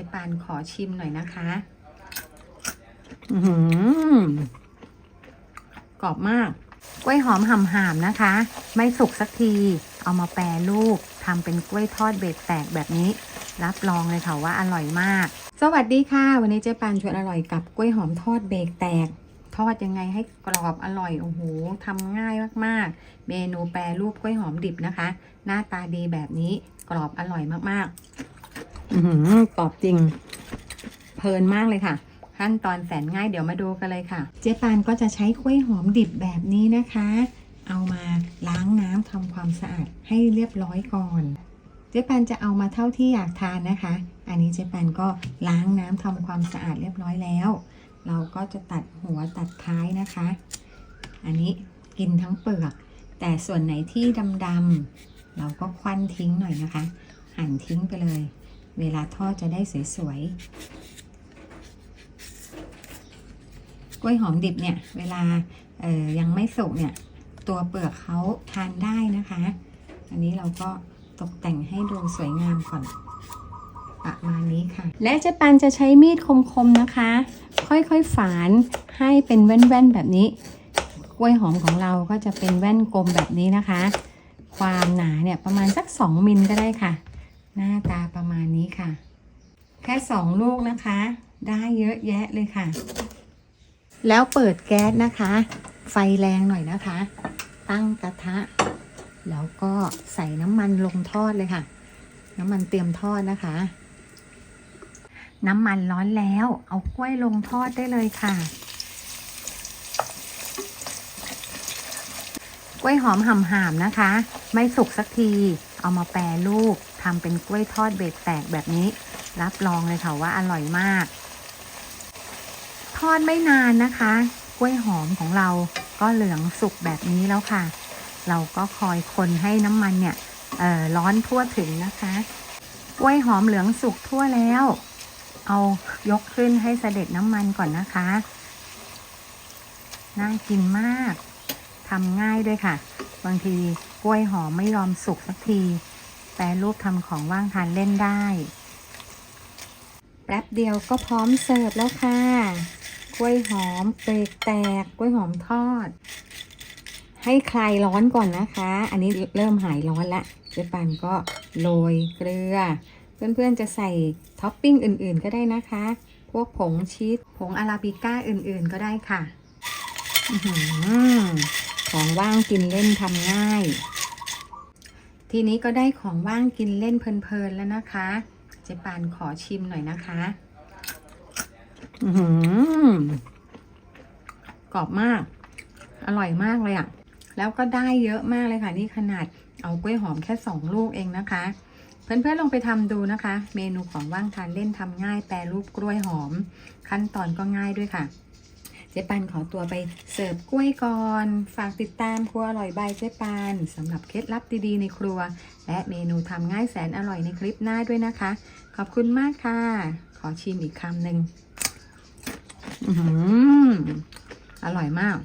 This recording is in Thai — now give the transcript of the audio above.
จ๊ปานขอชิมหน่อยนะคะ อือหือกรอบมาก กล้วยหอมห่ำหามนะคะ ไม่สุกสักที เอามาแปรรูปทำเป็นกล้วยทอดเบรกแตกแบบนี้ รับรองเลยค่ะว่าอร่อยมาก สวัสดีค่ะ วันนี้เจ๊ปานชวนอร่อยกับกล้วยหอมทอดเบรกแตก ทอดยังไงให้กรอบอร่อยโอ้โหทำง่ายมากๆ เมนูแปรรูปกล้วยหอมดิบนะคะ หน้าตาดีแบบนี้กรอบอร่อยมากๆ กรอบจริง เพลินมากเลยค่ะ ขั้นตอนแสนง่ายเดี๋ยวมาดูกันเลยค่ะ เจ๊ปานก็จะใช้กล้วยหอมดิบแบบนี้นะคะ เอามาล้างน้ำทำความสะอาดให้เรียบร้อยก่อน เจ๊ปานจะเอามาเท่าที่อยากทานนะคะ อันนี้เจ๊ปานก็ล้างน้ำทำความสะอาดเรียบร้อยแล้ว เราก็จะตัดหัวตัดท้ายนะคะ อันนี้กินทั้งเปลือก แต่ส่วนไหนที่ดำๆเราก็ควันทิ้งหน่อยนะคะ หั่นทิ้งไปเลย เวลาทอดจะได้สวยๆ กล้วยหอมดิบเนี่ย เวลาเอ่ยยังไม่สุกเนี่ย ตัวเปลือกเขาทานได้นะคะ อันนี้เราก็ตกแต่งให้ดูสวยงามก่อนประมาณนี้ค่ะ และเจ๊ปันจะใช้มีดคมๆนะคะ ค่อยๆฝานให้เป็นแว่นๆแบบนี้ กล้วยหอมของเราก็จะเป็นแว่นกลมแบบนี้นะคะ ความหนาเนี่ยประมาณสัก 2 มิลก็ได้ค่ะ หน้าตาประมาณนี้ค่ะ แค่2ลูกนะคะ ได้เยอะแยะเลยค่ะ แล้วเปิดแก๊สนะคะ ไฟแรงหน่อยนะคะ ตั้งกระทะ แล้วก็ใส่น้ำมันลงทอดเลยค่ะ น้ำมันเตรียมทอดนะคะ น้ำมันร้อนแล้ว เอากล้วยลงทอดได้เลยค่ะ กล้วยหอมห่ำหามนะคะ ไม่สุกสักที เอามาแปรรูปทำเป็นกล้วยทอดเบรกแตกแบบนี้ รับรองเลยค่ะว่าอร่อยมาก ทอดไม่นานนะคะ กล้วยหอมของเราก็เหลืองสุกแบบนี้แล้วค่ะ เราก็คอยคนให้น้ำมันเนี่ยร้อนทั่วถึงนะคะ กล้วยหอมเหลืองสุกทั่วแล้ว เอายกขึ้นให้เสด็จน้ำมันก่อนนะคะ น่ากินมาก ทำง่ายด้วยค่ะ บางทีกล้วยหอมไม่ยอมสุกสักที แปรรูปทำของว่างทานเล่นได้ แป๊บเดียวก็พร้อมเสิร์ฟแล้วค่ะ กล้วยหอมเปรกแตก กล้วยหอมทอด ให้คลายร้อนก่อนนะคะ อันนี้เริ่มหายร้อนละเจ๊ปันก็โรยเกลือ เพื่อนๆจะใส่ท็อปปิ้งอื่นๆก็ได้นะคะ พวกผงชีส ผงอาราบิก้าอื่นๆก็ได้ค่ะอื ของว่างกินเล่นทำง่าย ทีนี้ก็ได้ของว่างกินเล่นเพลินๆแล้วนะคะ เจ๊ปานขอชิมหน่อยนะคะ อื้อหือกรอบมาก อร่อยมากเลยอะ่ะ แล้วก็ได้เยอะมากเลยค่ะ นี่ขนาดเอากล้วยหอมแค่สองลูกเองนะคะ เพื่อนๆลองไปทำดูนะคะ เมนูของว่างทานเล่นทำง่ายแปรรูปกล้วยหอม ขั้นตอนก็ง่ายด้วยค่ะ เจ๊ปานขอตัวไปเสิร์ฟกล้วยก่อน ฝากติดตามครัวอร่อยบายเจ๊ปานสำหรับเคล็ดลับดีๆในครัว และเมนูทำง่ายแสนอร่อยในคลิปหน้าด้วยนะคะ ขอบคุณมากค่ะ ขอชิมอีกคำหนึ่งอื้อหืออร่อยมาก